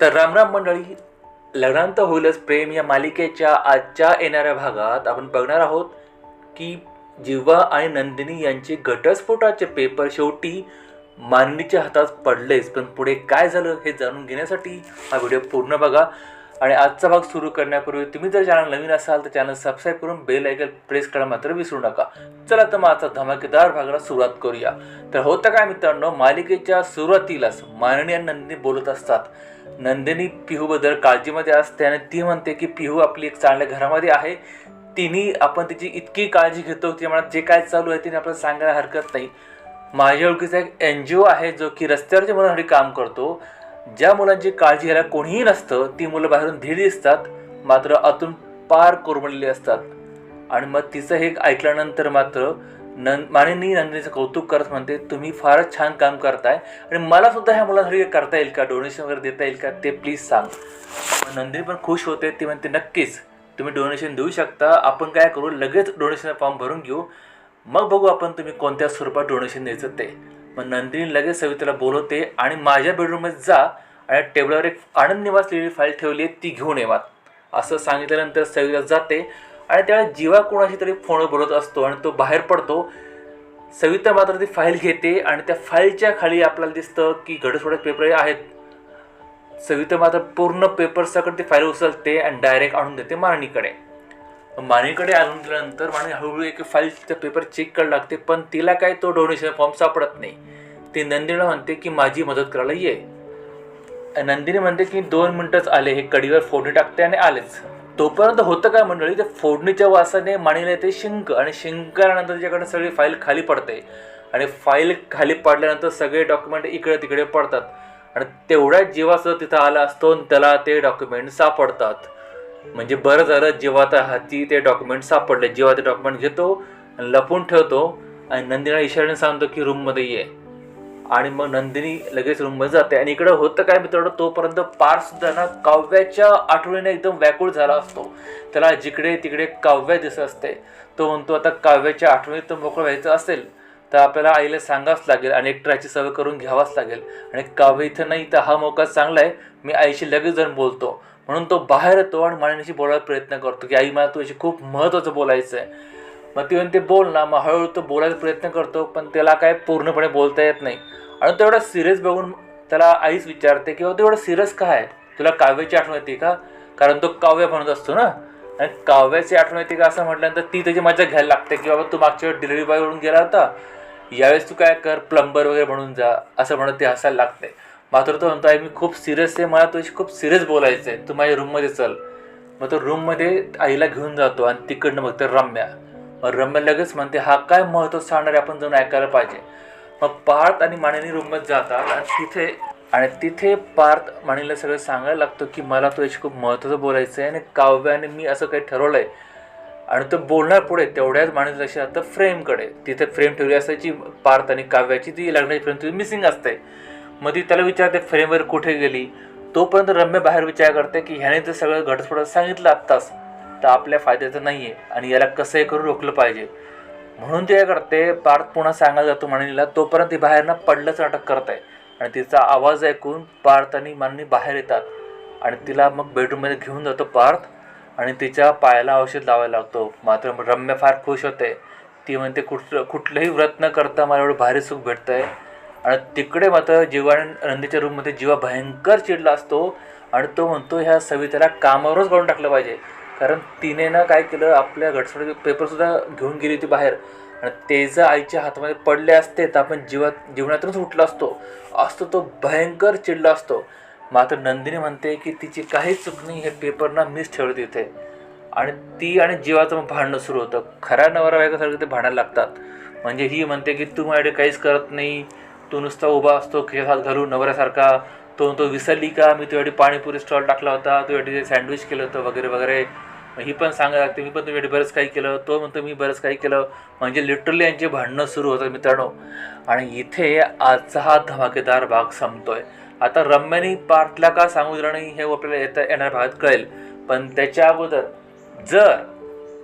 तर रामराम मंडळी लग्नांत होईलच प्रेम या मालिकेच्या आजच्या येणाऱ्या भागात. आपण बघणार आहोत की जिव्हा आणि नंदिनी यांचे घटस्फोटाचे पेपर शेवटी माननीच्या हातात पडलेच. पण पुढे काय झालं हे जाणून घेण्यासाठी हा व्हिडिओ पूर्ण बघा. आणि आजचा भाग सुरू करण्यापूर्वी तुम्ही जर चॅनल नवीन असाल तर चॅनल सबस्क्राईब करून बेल ऐकल प्रेस करायला मात्र विसरू नका. चला तर मग आजचा धमाकेदार भागाला सुरुवात करूया. तर होतं काय मित्रांनो मालिकेच्या सुरुवातीलाच माननीय आणि नंदिनी बोलत असतात. नंदिनी पिहूबद्दल काळजीमध्ये असते आणि ती म्हणते की पिहू आपली एक चांगल्या घरामध्ये आहे. तिने आपण तिची इतकी काळजी घेतो की मला जे काय चालू आहे तिने आपल्याला सांगायला हरकत नाही. माझ्या ओळखीचा एक एन जी ओ आहे जो की रस्त्यावरच्या मुलांसाठी काम करतो. ज्या मुलांची काळजी घ्यायला कोणीही नसतं ती मुलं बाहेरून धीर दिसतात मात्र आतून पार कोरमडलेली असतात. आणि मग तिचं हे ऐकल्यानंतर मात्र नं मानिनी नंदिनीचं कौतुक करत म्हणते तुम्ही फारच छान काम करताय आणि मला सुद्धा ह्या मुलांसाठी करता येईल का? डोनेशन वगैरे देता येईल का? ते प्लीज सांग. नंदिनी पण खुश होते ती म्हणते नक्कीच. तुम्ही डोनेशन देऊ शकता. आपण काय करू? लगेच डोनेशन फॉर्म भरून घेऊ. मग बघू आपण तुम्ही कोणत्या स्वरूपात डोनेशन द्यायचं ते. मग नंदिनी लगेच सविताला बोलवते आणि माझ्या बेडरूममध्ये जा आणि टेबलावर एक आनंद निवास लिहिलेली फाईल ठेवली आहे ती घेऊन येवा असं सांगितल्यानंतर सविता जाते आणि त्यावेळेस जीवा कोणाशी तरी फोन बोलत असतो आणि तो बाहेर पडतो. सविता मात्र ती फाईल घेते आणि त्या फाईलच्या खाली आपल्याला दिसतं की घटस्फोटाचे पेपर आहेत. सविता मात्र पूर्ण पेपर सकट ती फाईल उचलते आणि डायरेक्ट आणून देते मारणीकडे. मानेकडे आणून दिल्यानंतर माने हळूहळू एक फाईल त्या पेपर चेक करायला लागते पण तिला काय तो डोनेशन फॉर्म सापडत नाही. ती नंदिनीला म्हणते की माझी मदत करायला ये. नंदिनी म्हणते की दोन मिनटंच आले हे कडीवर फोडणी टाकते आणि आलेच. तोपर्यंत होतं काय मंडळी ते फोडणीच्या वासाने माणीला येते शिंक आणि शिंकल्यानंतर त्याच्याकडे सगळी फाईल खाली पडते. आणि फाईल खाली पडल्यानंतर सगळे डॉक्युमेंट इकडे तिकडे पडतात. आणि तेवढ्याच जेव्हा तिथं आला असतो त्याला ते डॉक्युमेंट सापडतात. म्हणजे बरं झालं जेव्हा त्या हाती ते डॉक्युमेंट सापडले जेव्हा ते डॉक्युमेंट घेतो आणि लपून ठेवतो आणि नंदिनीला इशाऱ्याने सांगतो की रूममध्ये ये. आणि मग नंदिनी लगेच रूममध्ये जाते. आणि इकडं होतं काय मित्रांनो तोपर्यंत पार सुद्धा ना काव्याच्या आठवणीने एकदम व्याकुळ झाला असतो. त्याला जिकडे तिकडे काव्य दिसत असते. तो म्हणतो आता काव्याच्या आठवणीत मोकळं व्हायचं असेल तर आपल्याला आईला सांगावंच लागेल आणि एकट्राची सवय करून घ्यावाच लागेल. आणि काव्य इथं नाही तर हा मोका चांगला आहे. मी आईशी लगेच जाऊन बोलतो. म्हणून तो बाहेर येतो आणि माणिनीशी बोलायला प्रयत्न करतो की आई मला तुझ्याशी खूप महत्त्वाचं बोलायचं आहे मग ती म्हणते बोल ना. मग हळूहळू तो बोलायचा प्रयत्न करतो पण त्याला काय पूर्णपणे बोलता येत नाही. आणि तो एवढा सिरियस बघून त्याला आईच विचारते की तो एवढा सिरियस काय आहे? तुला काव्याची आठवण येते का? कारण तो काव्य म्हणत असतो ना. आणि काव्याची आठवण येते का असं म्हटल्यानंतर ती त्याची मजा घ्यायला लागते की बाबा तू मागच्या वेळेस डिलिव्हरी बॉयवरून गेला होता. यावेळेस तू काय कर प्लंबर वगैरे म्हणून जा असं म्हणत ते हसायला लागते. मात्र तो म्हणतो आई मी खूप सिरियस आहे मला तुझी खूप सिरियस बोलायचं आहे तू माझ्या रूममध्ये चल. मग तो रूममध्ये आईला घेऊन जातो आणि तिकडनं बघते रम्या. मग रम्या लगेच म्हणते हा काय महत्त्व सांगणार आहे? आपण जाऊन ऐकायला पाहिजे. मग पार्थ आणि माणिनी रूममध्ये जातात आणि तिथे आणि तिथे पार्थ माणिनीला सगळं सांगायला लागतो की मला तुझ्याशी खूप महत्त्वाचं बोलायचं आहे आणि काव्याने मी असं काही ठरवलं आहे आणि तो बोलणार पुढे तेवढ्याच माणूस लक्ष जातं फ्रेमकडे तिथे फ्रेम ठेवली असायची पार्थ आणि काव्याची ती लग्नाची फ्रेम तिथे मिसिंग असते. मध्ये त्याला विचारते फ्रेमवर कुठे गेली? तोपर्यंत रम्य बाहेर विचार करते की ह्याने तर सगळं घटस्फोटात सांगितलं आत्ताच तर आपल्या फायद्याचं नाही आहे आणि याला कसंही करून रोखलं पाहिजे. म्हणून ते काय करते पार्थ पुन्हा सांगायला जातो म्हणणीला तोपर्यंत ती बाहेर ना पडलंच नाटक करत आहे आणि तिचा आवाज ऐकून पार्थ आणि माननी बाहेर येतात. आणि तिला मग बेडरूममध्ये घेऊन जातो पार्थ आणि तिच्या पायाला औषध लावायला लागतो मात्र रम्य फार खुश होते. ती म्हणते कुठ कुठलंही व्रत न करता मला एवढं भारी सुख भेटतं आहे आणि तिकडे मात्र जीवा आणि नंदीच्या रूममध्ये जीवा भयंकर चिडला असतो आणि तो म्हणतो ह्या सविताला कामावरच काढून टाकलं पाहिजे. कारण तिने ना काय केलं आपल्या घटस्फोटाचे पेपरसुद्धा घेऊन गेली होती बाहेर. आणि ते जर आईच्या हातामध्ये पडले असते तर आपण जीवा जीवनातूनच उठला असतो. असतो तो भयंकर चिडला असतो. मात्र नंदिनी म्हणते की तिची काहीच चूक नाही हे पेपर ना मिस ठेवलं तिथे आणि ती आणि जीवाचं मग भांडणं सुरू होतं. खऱ्या नवरा बायकासारखं ते भांडायला लागतात. म्हणजे ही म्हणते की तू माझ्याकडे काहीच करत नाही तो नुसता उभा असतो खेळ हात घालून नवऱ्यासारखा. तो तो विसरली का? मी तुझ्यासाठी पाणीपुरी स्टॉल टाकला होता तुझ्यासाठी सँडविच केलं होतं वगैरे वगैरे. ही पण सांगायला लागते मी पण तुम्ही बरंच काही केलं. तो म्हणतो मी बरंच काही केलं. म्हणजे लिटरली यांची भांडणं सुरू होतात मित्रांनो. आणि इथे आजचा हा धमाकेदार भाग संपतोय. आता रम्यानी पार्थला का सांगू दिलं नाही हे आपल्याला येता येणार भागात कळेल. पण त्याच्या अगोदर जर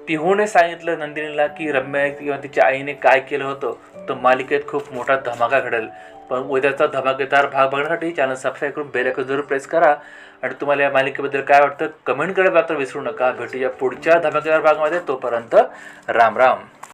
पिहूने सांगितलं नंदिनीला की रम्या किंवा तिच्या आईने काय केलं होतं तर मालिकेत खूप मोठा धमाका घडेल. पण उद्याचा धमाकेदार भाग बघण्यासाठी चॅनल सबस्क्राईब करून बेल आयकॉन जरूर प्रेस करा. आणि तुम्हाला या मालिकेबद्दल काय वाटतं कमेंट करायला मात्र विसरू नका. भेटूया पुढच्या धमाकेदार भागामध्ये. तोपर्यंत राम राम.